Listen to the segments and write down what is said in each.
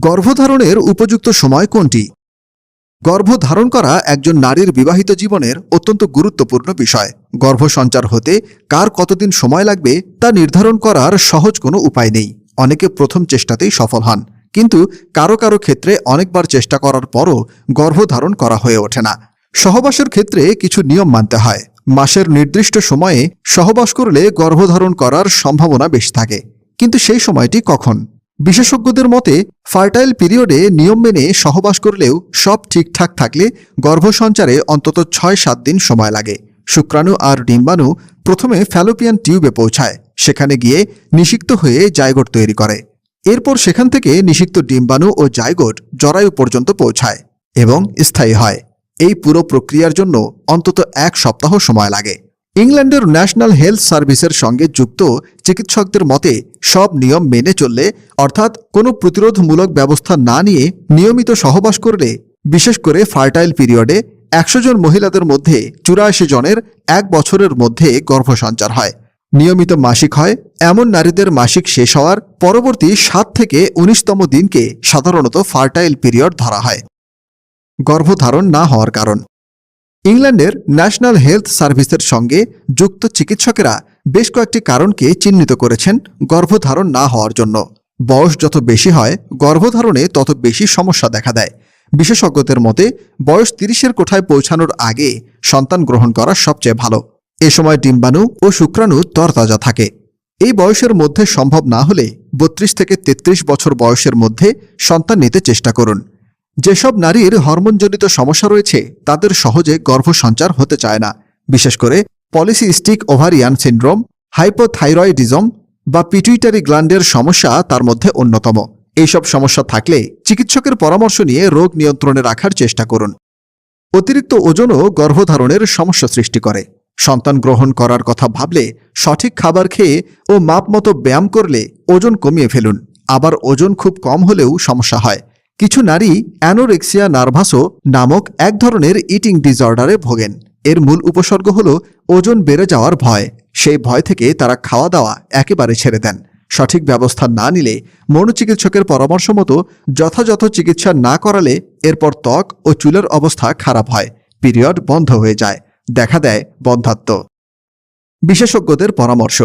গর্ভধারণের উপযুক্ত সময় কোনটি? গর্ভধারণ করা একজন নারীর বিবাহিত জীবনের অত্যন্ত গুরুত্বপূর্ণ বিষয়। গর্ভসঞ্চার হতে কার কতদিন সময় লাগবে তা নির্ধারণ করার সহজ কোনো উপায় নেই। অনেকে প্রথম চেষ্টাতেই সফল হন। কিন্তু কারও কারও ক্ষেত্রে অনেকবার চেষ্টা করার পরও গর্ভধারণ করা হয়ে ওঠে না। সহবাসের ক্ষেত্রে কিছু নিয়ম মানতে হয়। মাসের নির্দিষ্ট সময়ে সহবাস করলে গর্ভধারণ করার সম্ভাবনা বেশি থাকে। কিন্তু সেই সময়টি কখন? বিশেষজ্ঞদের মতে, ফার্টাইল পিরিয়ডে নিয়ম মেনে সহবাস করলেও সব ঠিকঠাক থাকলে গর্ভসঞ্চারে অন্তত ছয় সাত দিন সময় লাগে। শুক্রাণু আর ডিম্বাণু প্রথমে ফ্যালোপিয়ান টিউবে পৌঁছায়, সেখানে গিয়ে নিষিক্ত হয়ে জায়গোট তৈরি করে। এরপর সেখান থেকে নিষিক্ত ডিম্বাণু ও জায়গোট জরায়ু পর্যন্ত পৌঁছায় এবং স্থায়ী হয়। এই পুরো প্রক্রিয়ার জন্য অন্তত এক সপ্তাহ সময় লাগে। ইংল্যান্ডের ন্যাশনাল হেলথ সার্ভিসের সঙ্গে যুক্ত চিকিৎসকদের মতে, সব নিয়ম মেনে চললে, অর্থাৎ কোনো প্রতিরোধমূলক ব্যবস্থা না নিয়ে নিয়মিত সহবাস করলে, বিশেষ করে ফার্টাইল পিরিয়ডে একশো জন মহিলাদের মধ্যে চুরাশি জনের এক বছরের মধ্যে গর্ভসঞ্চার হয়। নিয়মিত মাসিক হয়, এমন নারীদের মাসিক শেষ হওয়ার পরবর্তী সাত থেকে উনিশতম দিনকে সাধারণত ফার্টাইল পিরিয়ড ধরা হয়। গর্ভধারণ না হওয়ার কারণ। ইংল্যান্ডের ন্যাশনাল হেলথ সার্ভিসের সঙ্গে যুক্ত চিকিৎসকেরা বেশ কয়েকটি কারণকে চিহ্নিত করেছেন গর্ভধারণ না হওয়ার জন্য। বয়স যত বেশি হয়, গর্ভধারণে তত বেশি সমস্যা দেখা দেয়। বিশেষজ্ঞদের মতে, বয়স তিরিশের কোঠায় পৌঁছানোর আগে সন্তান গ্রহণ করা সবচেয়ে ভালো। এ সময় ডিম্বাণু ও শুক্রাণু তরতাজা থাকে। এই বয়সের মধ্যে সম্ভব না হলে বত্রিশ থেকে ৩৩ বছর বয়সের মধ্যে সন্তান নিতে চেষ্টা করুন। যেসব নারীর হরমোনজনিত সমস্যা রয়েছে, তাদের সহজে গর্ভসঞ্চার হতে চায় না। বিশেষ করে পলিসিস্টিক ওভারিয়ান সিন্ড্রোম, হাইপোথাইরয়েডিজম বা পিটুইটারি গ্ল্যান্ডের সমস্যা তার মধ্যে অন্যতম। এইসব সমস্যা থাকলে চিকিৎসকের পরামর্শ নিয়ে রোগ নিয়ন্ত্রণে রাখার চেষ্টা করুন। অতিরিক্ত ওজনও গর্ভধারণের সমস্যা সৃষ্টি করে। সন্তান গ্রহণ করার কথা ভাবলে, সঠিক খাবার খেয়ে ও মাপমতো ব্যায়াম করলে ওজন কমিয়ে ফেলুন। আবার ওজন খুব কম হলেও সমস্যা হয়। কিছু নারী অ্যানোরেক্সিয়া নার্ভাসো নামক এক ধরনের ইটিং ডিসঅর্ডারে ভোগেন। এর মূল উপসর্গ হল ওজন বেড়ে যাওয়ার ভয়। সেই ভয় থেকে তারা খাওয়া দাওয়া একেবারে ছেড়ে দেন। সঠিক ব্যবস্থা না নিলে মনোচিকিৎসকের পরামর্শ মতো যথাযথ চিকিৎসা না করালে এরপর ত্বক ও চুলের অবস্থা খারাপ হয়। পিরিয়ড বন্ধ হয়ে যায়। দেখা দেয় বন্ধাত্ম। বিশেষজ্ঞদের পরামর্শ।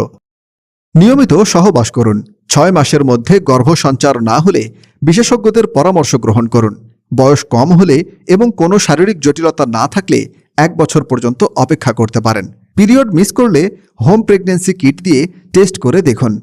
নিয়মিত সহবাস করুন। ছয় মাসের মধ্যে গর্ভসঞ্চার না হলে বিশেষজ্ঞদের পরামর্শ গ্রহণ করুন। বয়স কম হলে এবং কোনো শারীরিক জটিলতা না থাকলে এক বছর পর্যন্ত অপেক্ষা করতে পারেন। পিরিয়ড মিস করলে হোম প্রেগনেন্সি কিট দিয়ে টেস্ট করে দেখুন।